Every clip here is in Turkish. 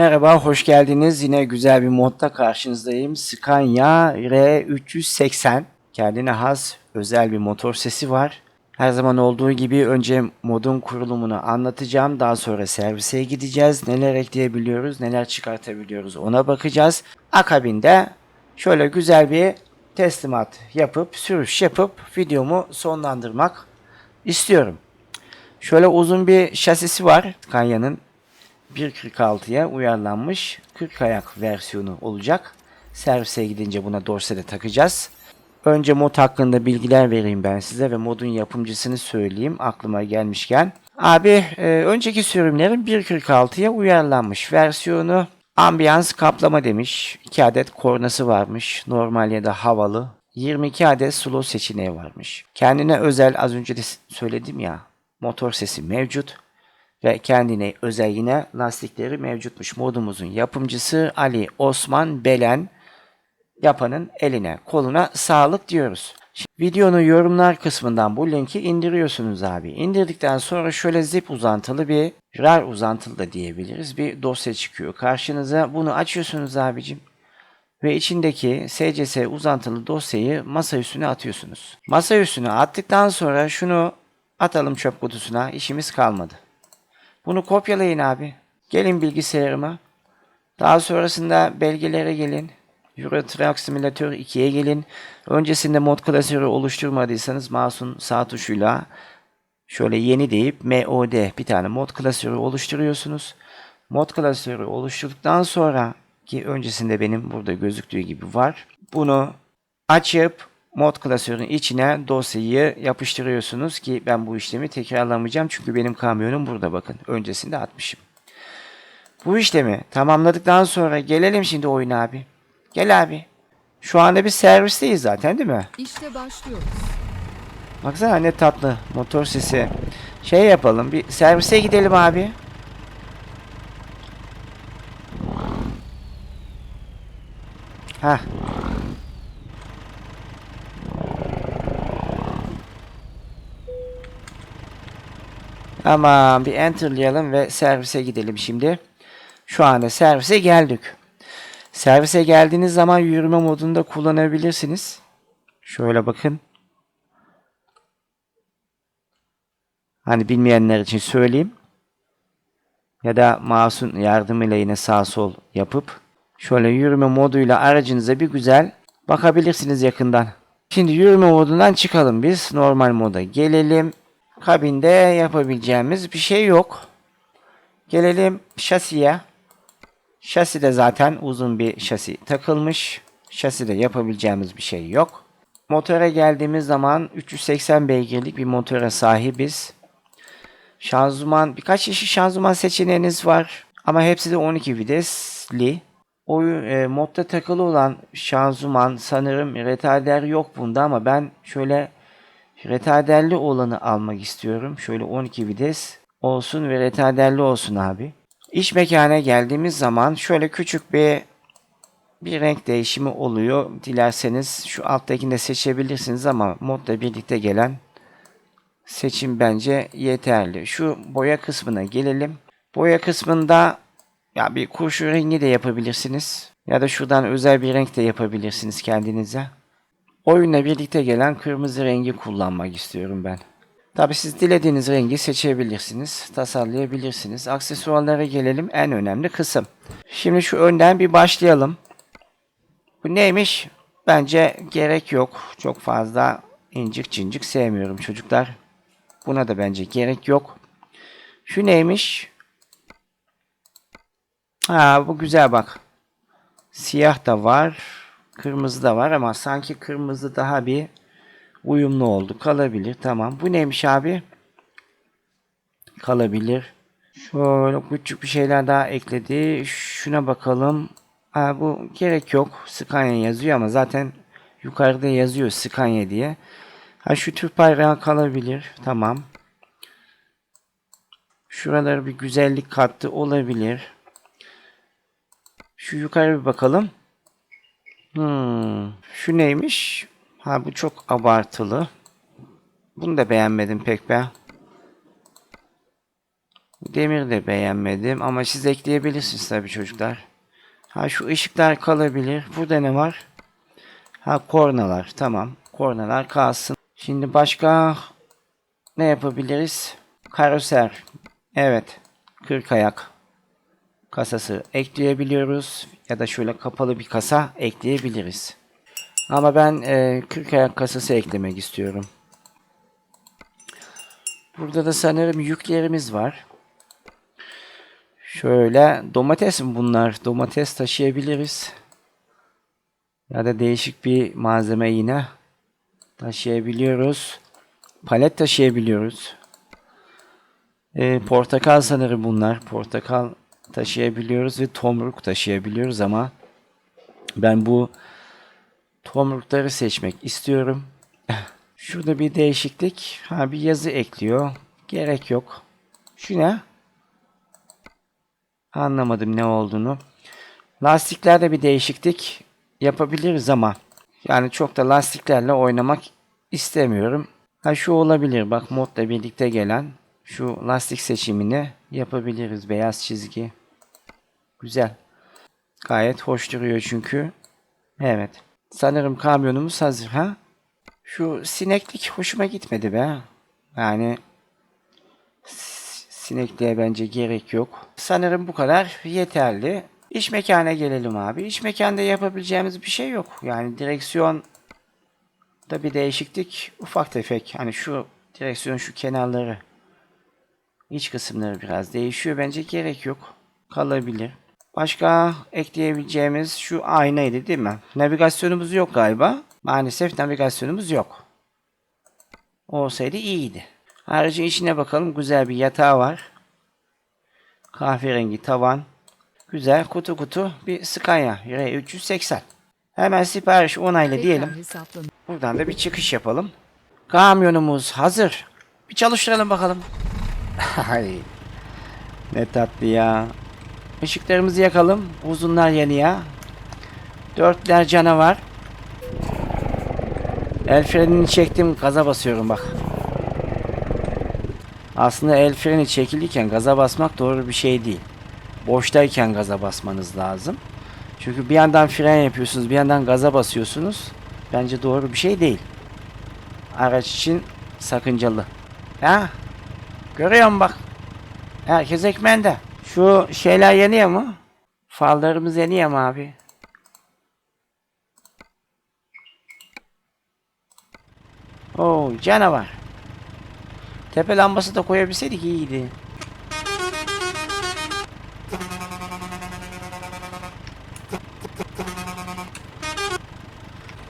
Merhaba, hoş geldiniz. Yine güzel bir modda karşınızdayım. Scania R380. Kendine has özel bir motor sesi var. Her zaman olduğu gibi önce modun kurulumunu anlatacağım. Daha sonra servise gideceğiz. Neler ekleyebiliyoruz, neler çıkartabiliyoruz ona bakacağız. Akabinde şöyle güzel bir teslimat yapıp, sürüş yapıp videomu sonlandırmak istiyorum. Şöyle uzun bir şasisi var Scania'nın 1.46'ya uyarlanmış 40 ayak versiyonu olacak. Servise gidince buna dorsede takacağız. Önce mod hakkında bilgiler vereyim ben size ve modun yapımcısını söyleyeyim aklıma gelmişken. Abi e, önceki sürümlerin 1.46'ya uyarlanmış versiyonu ambiyans kaplama demiş. 2 adet kornası varmış. Normal ya da havalı. 22 adet slow seçeneği varmış. Kendine özel az önce de söyledim ya motor sesi mevcut ve kendine özel yine lastikleri mevcutmuş. Modumuzun yapımcısı Ali Osman Belen yapanın eline koluna sağlık diyoruz. Şimdi videonun yorumlar kısmından bu linki indiriyorsunuz abi. İndirdikten sonra şöyle zip uzantılı bir RAR uzantılı da diyebiliriz. Bir dosya çıkıyor karşınıza. Bunu açıyorsunuz abicim. Ve içindeki SCS uzantılı dosyayı masa üstüne atıyorsunuz. Masa üstüne attıktan sonra şunu atalım çöp kutusuna. İşimiz kalmadı. Bunu kopyalayın abi. Gelin bilgisayarıma. Daha sonrasında belgelere gelin. Euro Truck Simulator 2'ye gelin. Öncesinde mod klasörü oluşturmadıysanız mouse'un sağ tuşuyla şöyle yeni deyip MOD bir tane mod klasörü oluşturuyorsunuz. Mod klasörü oluşturduktan sonra ki öncesinde benim burada gözüktüğü gibi var. Bunu açıp mod klasörün içine dosyayı yapıştırıyorsunuz ki ben bu işlemi tekrarlamayacağım çünkü benim kamyonum burada bakın. Öncesinde atmışım. Bu işlemi tamamladıktan sonra gelelim şimdi oyuna abi. Gel abi. Şu anda bir servisteyiz zaten değil mi? İşte başlıyoruz. Baksana ne tatlı motor sesi. Şey yapalım bir servise gidelim abi. Hah. Tamam bir enterlayalım ve servise gidelim şimdi. Şu anda servise geldik. Servise geldiğiniz zaman yürüme modunda kullanabilirsiniz. Şöyle bakın. Hani bilmeyenler için söyleyeyim. Ya da mouse'un yardımıyla yine sağ sol yapıp şöyle yürüme moduyla aracınıza bir güzel bakabilirsiniz yakından. Şimdi yürüme modundan çıkalım biz. Normal moda gelelim. Kabinde yapabileceğimiz bir şey yok. Gelelim şasiye. Şaside zaten uzun bir şasi takılmış. Şaside yapabileceğimiz bir şey yok. Motora geldiğimiz zaman 380 beygirlik bir motora sahibiz. Şanzıman birkaç çeşit şanzıman seçeneğiniz var. Ama hepsi de 12 vitesli. Oyun e, modda takılı olan şanzıman sanırım retarder yok bunda ama ben şöyle retarderli olanı almak istiyorum. Şöyle 12 vites olsun ve retarderli olsun abi. İç mekana geldiğimiz zaman şöyle küçük bir bir renk değişimi oluyor. Dilerseniz şu alttakini de seçebilirsiniz ama modla birlikte gelen seçim bence yeterli. Şu boya kısmına gelelim. Boya kısmında ya bir kurşun rengi de yapabilirsiniz. Ya da şuradan özel bir renk de yapabilirsiniz kendinize. Oyunla birlikte gelen kırmızı rengi kullanmak istiyorum ben. Tabi siz dilediğiniz rengi seçebilirsiniz, tasarlayabilirsiniz. Aksesuarlara gelelim en önemli kısım. Şimdi şu önden bir başlayalım. Bu neymiş? Bence gerek yok. Çok fazla incik cincik sevmiyorum çocuklar. Buna da bence gerek yok. Şu neymiş? Ha bu güzel bak. Siyah da var. Kırmızı da var ama sanki kırmızı daha bir uyumlu oldu. Kalabilir. Tamam. Bu neymiş abi? Kalabilir. Şöyle küçük bir şeyler daha ekledi. Şuna bakalım. Ha, bu gerek yok. Scania yazıyor ama zaten yukarıda yazıyor Scania diye. Ha şu Türk bayrağı kalabilir. Tamam. Şuralara bir güzellik kattı olabilir. Şu yukarı bir bakalım. Hmm. Şu neymiş? Ha bu çok abartılı. Bunu da beğenmedim pek be. Demir de beğenmedim ama siz ekleyebilirsiniz tabii çocuklar. Ha şu ışıklar kalabilir. Burada ne var? Ha kornalar. Tamam. Kornalar kalsın. Şimdi başka ne yapabiliriz? Karoser. Evet. 40 ayak kasası ekleyebiliyoruz. Ya da şöyle kapalı bir kasa ekleyebiliriz. Ama ben e, 40 ayak kasası eklemek istiyorum. Burada da sanırım yüklerimiz var. Şöyle domates mi bunlar? Domates taşıyabiliriz. Ya da değişik bir malzeme yine taşıyabiliyoruz. Palet taşıyabiliyoruz. Ee, portakal sanırım bunlar. Portakal taşıyabiliyoruz ve tomruk taşıyabiliyoruz ama ben bu tomrukları seçmek istiyorum. Şurada bir değişiklik. Ha bir yazı ekliyor. Gerek yok. Şu ne? Anlamadım ne olduğunu. Lastiklerde bir değişiklik yapabiliriz ama yani çok da lastiklerle oynamak istemiyorum. Ha şu olabilir bak modla birlikte gelen şu lastik seçimini yapabiliriz. Beyaz çizgi. Güzel. Gayet hoş duruyor çünkü. Evet. Sanırım kamyonumuz hazır ha. Şu sineklik hoşuma gitmedi be. Yani sinekliğe bence gerek yok. Sanırım bu kadar yeterli. İş mekana gelelim abi. İş mekanda yapabileceğimiz bir şey yok. Yani direksiyon da bir değişiklik ufak tefek. Hani şu direksiyon şu kenarları iç kısımları biraz değişiyor. Bence gerek yok. Kalabilir. Başka ekleyebileceğimiz şu aynaydı değil mi? Navigasyonumuz yok galiba. Maalesef navigasyonumuz yok. Olsaydı iyiydi. Aracın içine bakalım. Güzel bir yatağı var. Kahverengi tavan. Güzel kutu kutu bir Scania R380. Hemen sipariş onayla diyelim. Buradan da bir çıkış yapalım. Kamyonumuz hazır. Bir çalıştıralım bakalım. Ay. Ne tatlı ya. Işıklarımızı yakalım. Uzunlar yanıyor. Dörtler canavar. El frenini çektim. Gaza basıyorum bak. Aslında el freni çekilirken gaza basmak doğru bir şey değil. Boştayken gaza basmanız lazım. Çünkü bir yandan fren yapıyorsunuz, bir yandan gaza basıyorsunuz. Bence doğru bir şey değil. Araç için sakıncalı. Ha? Görüyor musun bak? Herkes ekmende. Şu şeyler yanıyor mu? Fallarımız yanıyor mu abi? Oo canavar. Tepe lambası da koyabilseydik iyiydi.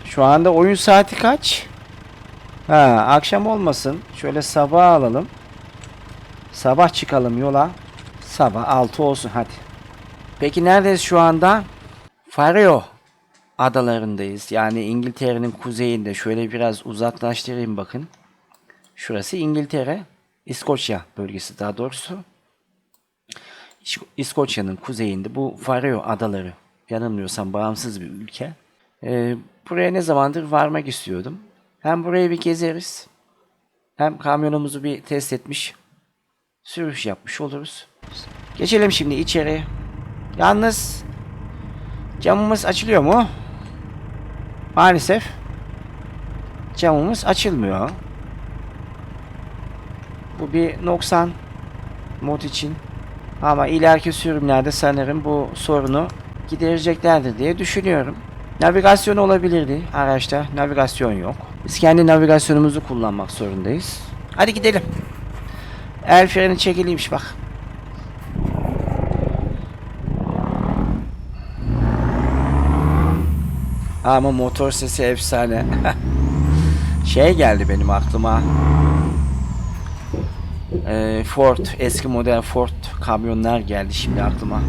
Şu anda oyun saati kaç? Ha, akşam olmasın. Şöyle sabah alalım. Sabah çıkalım yola. Sabah 6 olsun hadi. Peki neredeyiz şu anda? Faroe adalarındayız. Yani İngiltere'nin kuzeyinde. Şöyle biraz uzaklaştırayım bakın. Şurası İngiltere. İskoçya bölgesi daha doğrusu. İskoçya'nın kuzeyinde bu Faroe adaları. Yanılmıyorsam bağımsız bir ülke. Ee, buraya ne zamandır varmak istiyordum. Hem burayı bir gezeriz. Hem kamyonumuzu bir test etmiş. Sürüş yapmış oluruz. Geçelim şimdi içeri. Yalnız camımız açılıyor mu? Maalesef camımız açılmıyor. Bu bir noksan mod için. Ama ileriki sürümlerde sanırım bu sorunu gidereceklerdir diye düşünüyorum. Navigasyon olabilirdi araçta. Navigasyon yok. Biz kendi navigasyonumuzu kullanmak zorundayız. Hadi gidelim. El freni çekiliymiş bak. Ama motor sesi efsane. şey geldi benim aklıma. Ee, Ford, eski model Ford kamyonlar geldi şimdi aklıma.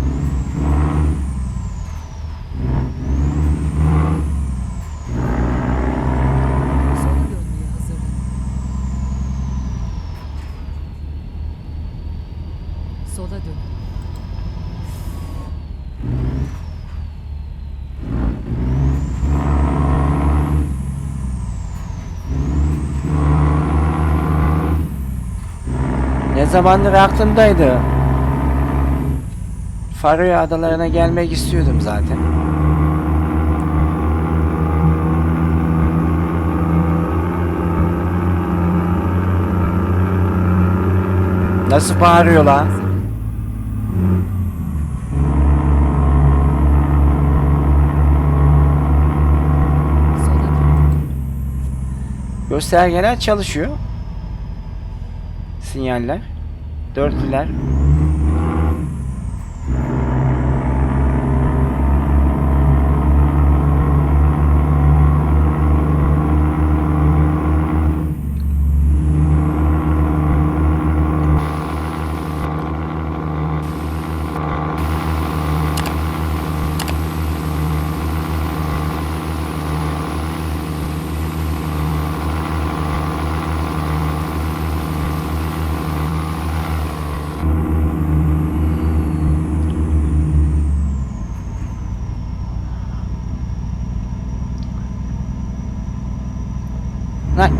Zamandır aklımdaydı. Faroe adalarına gelmek istiyordum zaten. Nasıl bağırıyor lan? Göstergeler çalışıyor. Sinyaller. Dörtlüler. Lan.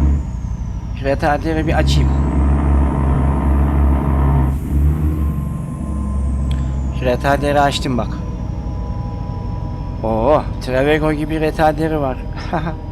Retarderi bir açayım. Retarderi açtım bak. Oo, Travego gibi retarderi var.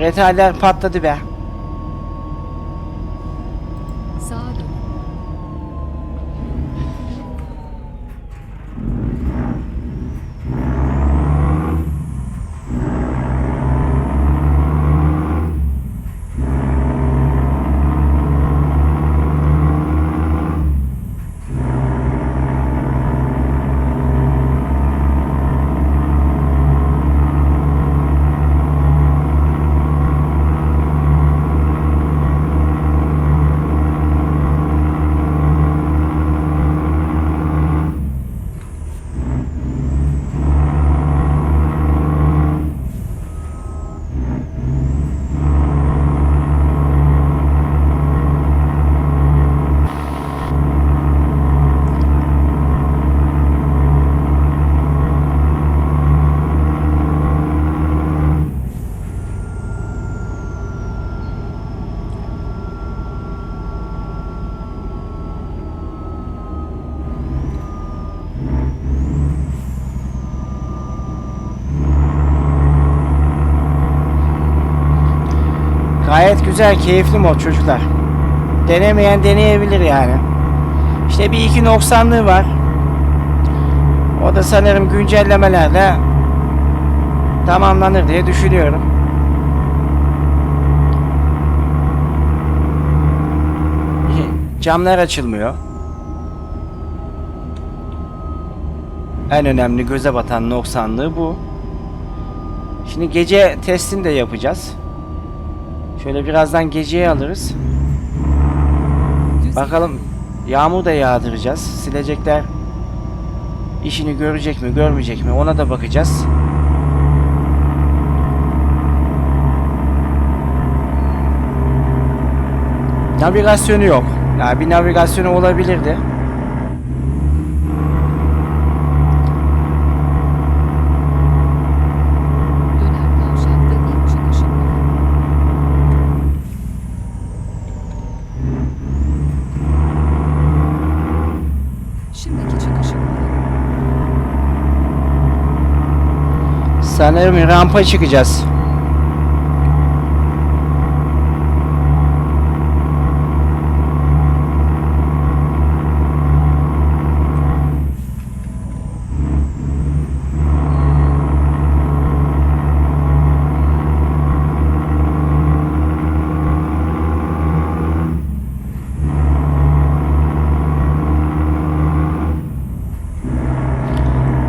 Retarder patladı be. Güzel, keyifli mod çocuklar. Denemeyen deneyebilir yani. İşte bir iki noksanlığı var. O da sanırım güncellemelerle tamamlanır diye düşünüyorum. Camlar açılmıyor. En önemli göze batan noksanlığı bu. Şimdi gece testini de yapacağız. Şöyle birazdan geceye alırız. Bakalım yağmur da yağdıracağız. Silecekler işini görecek mi görmeyecek mi ona da bakacağız. Navigasyonu yok. Ya bir navigasyonu olabilirdi. Sanırım rampa çıkacağız.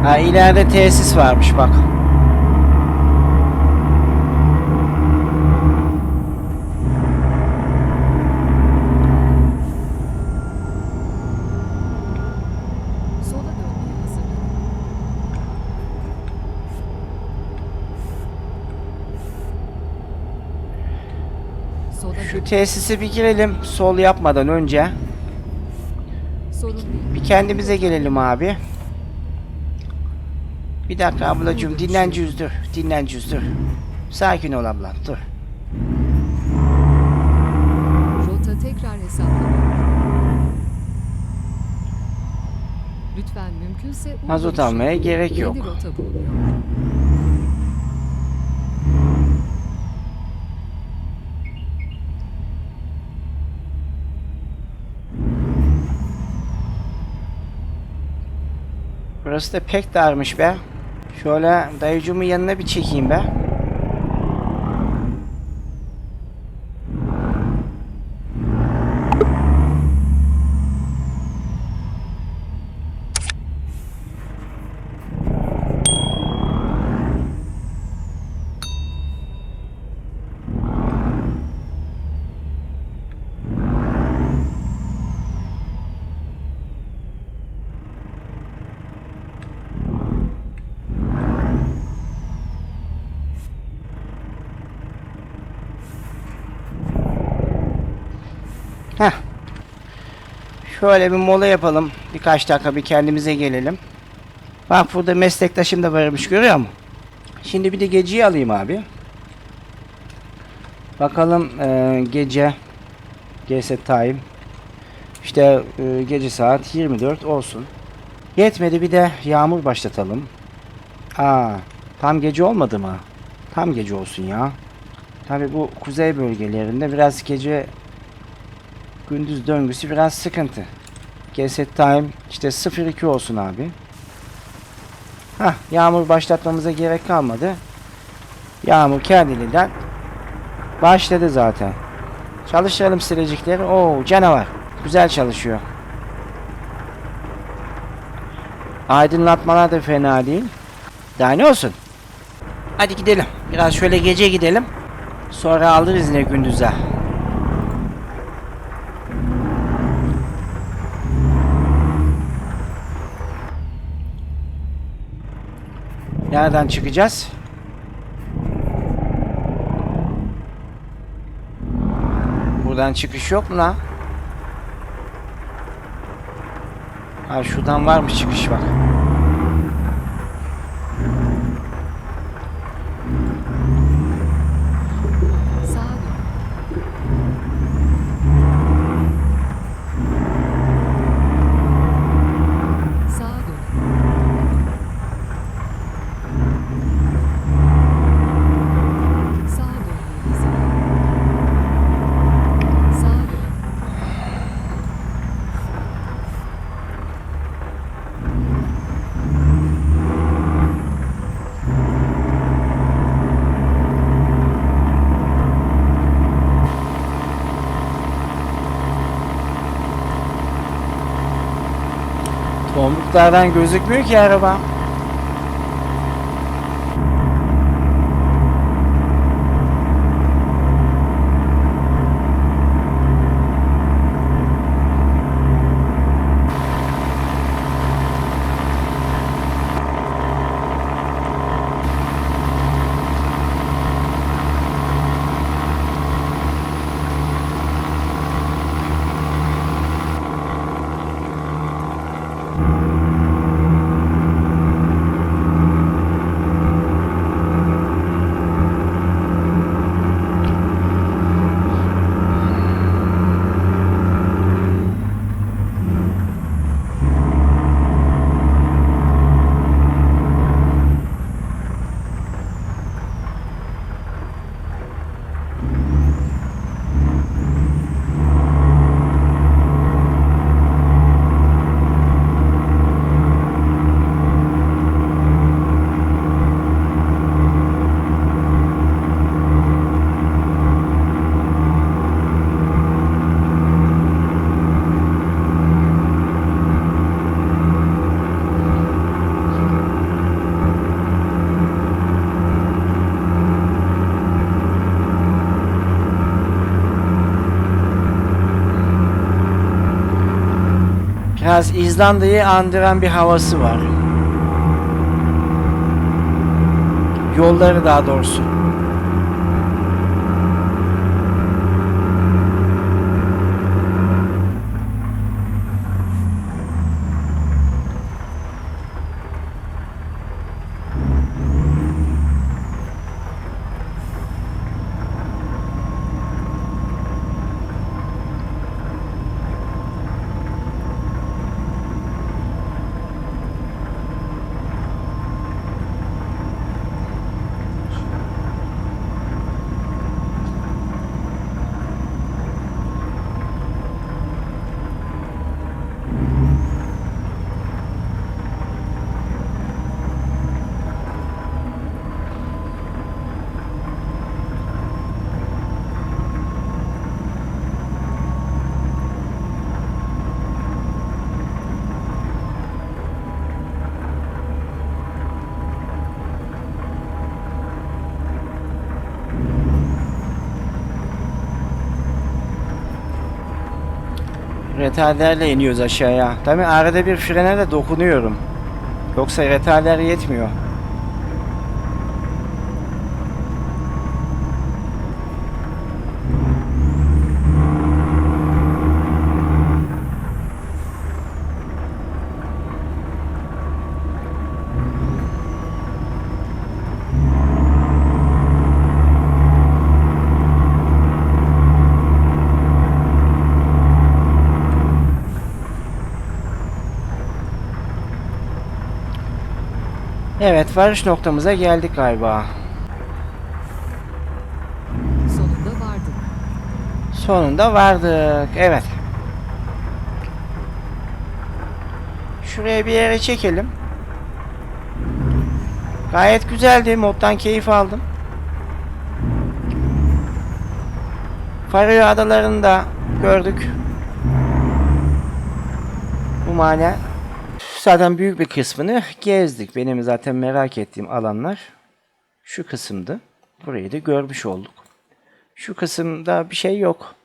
Ha ileride tesis varmış bak. Tesise bir girelim sol yapmadan önce. Bir kendimize gelelim abi. Bir dakika ablacığım dinlencüz dur. Dinlencüz dur. Sakin ol ablam dur. Rota tekrar hesaplama. Lütfen mümkünse Mazot almaya gerek yok. Burası da pek darmış be. Şöyle dayıcımın yanına bir çekeyim be. Şöyle bir mola yapalım. Birkaç dakika bir kendimize gelelim. Bak burada meslektaşım da varmış görüyor musun? Şimdi bir de geceyi alayım abi. Bakalım eee, gece GS time işte eee, gece saat 24 olsun. Yetmedi bir de yağmur başlatalım. Aa, tam gece olmadı mı? Tam gece olsun ya. Tabi bu kuzey bölgelerinde biraz gece gündüz döngüsü biraz sıkıntı. Geset time işte 02 olsun abi. Hah yağmur başlatmamıza gerek kalmadı. Yağmur kendiliğinden başladı zaten. Çalıştıralım silecikleri. Oo canavar. Güzel çalışıyor. Aydınlatmalar da fena değil. Daha ne olsun? Hadi gidelim. Biraz şöyle gece gidelim. Sonra alırız yine gündüze. Nereden çıkacağız? Buradan çıkış yok mu lan? Ha şuradan varmış çıkış bak. Tomruklardan gözükmüyor ki araba. Biraz İzlanda'yı andıran bir havası var. Yolları daha doğrusu. Retarderle iniyoruz aşağıya. Tabi arada bir frene de dokunuyorum. Yoksa retarder yetmiyor. Evet varış noktamıza geldik galiba. Sonunda vardık. Sonunda vardık. Evet. Şuraya bir yere çekelim. Gayet güzeldi. Moddan keyif aldım. Faroe Adaları'nı da gördük. Bu mane zaten büyük bir kısmını gezdik. Benim zaten merak ettiğim alanlar şu kısımdı. Burayı da görmüş olduk. Şu kısımda bir şey yok.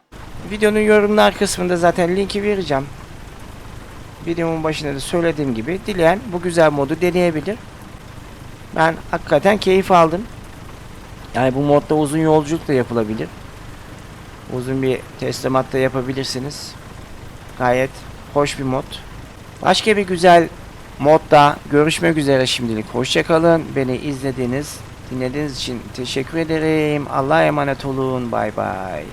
Videonun yorumlar kısmında zaten linki vereceğim. Videomun başında da söylediğim gibi dileyen bu güzel modu deneyebilir. Ben hakikaten keyif aldım. Yani bu modda uzun yolculuk da yapılabilir. Uzun bir teslimat da yapabilirsiniz. Gayet hoş bir mod. Başka bir güzel modda görüşmek üzere şimdilik. Hoşçakalın. Beni izlediğiniz, dinlediğiniz için teşekkür ederim. Allah'a emanet olun. Bay bay.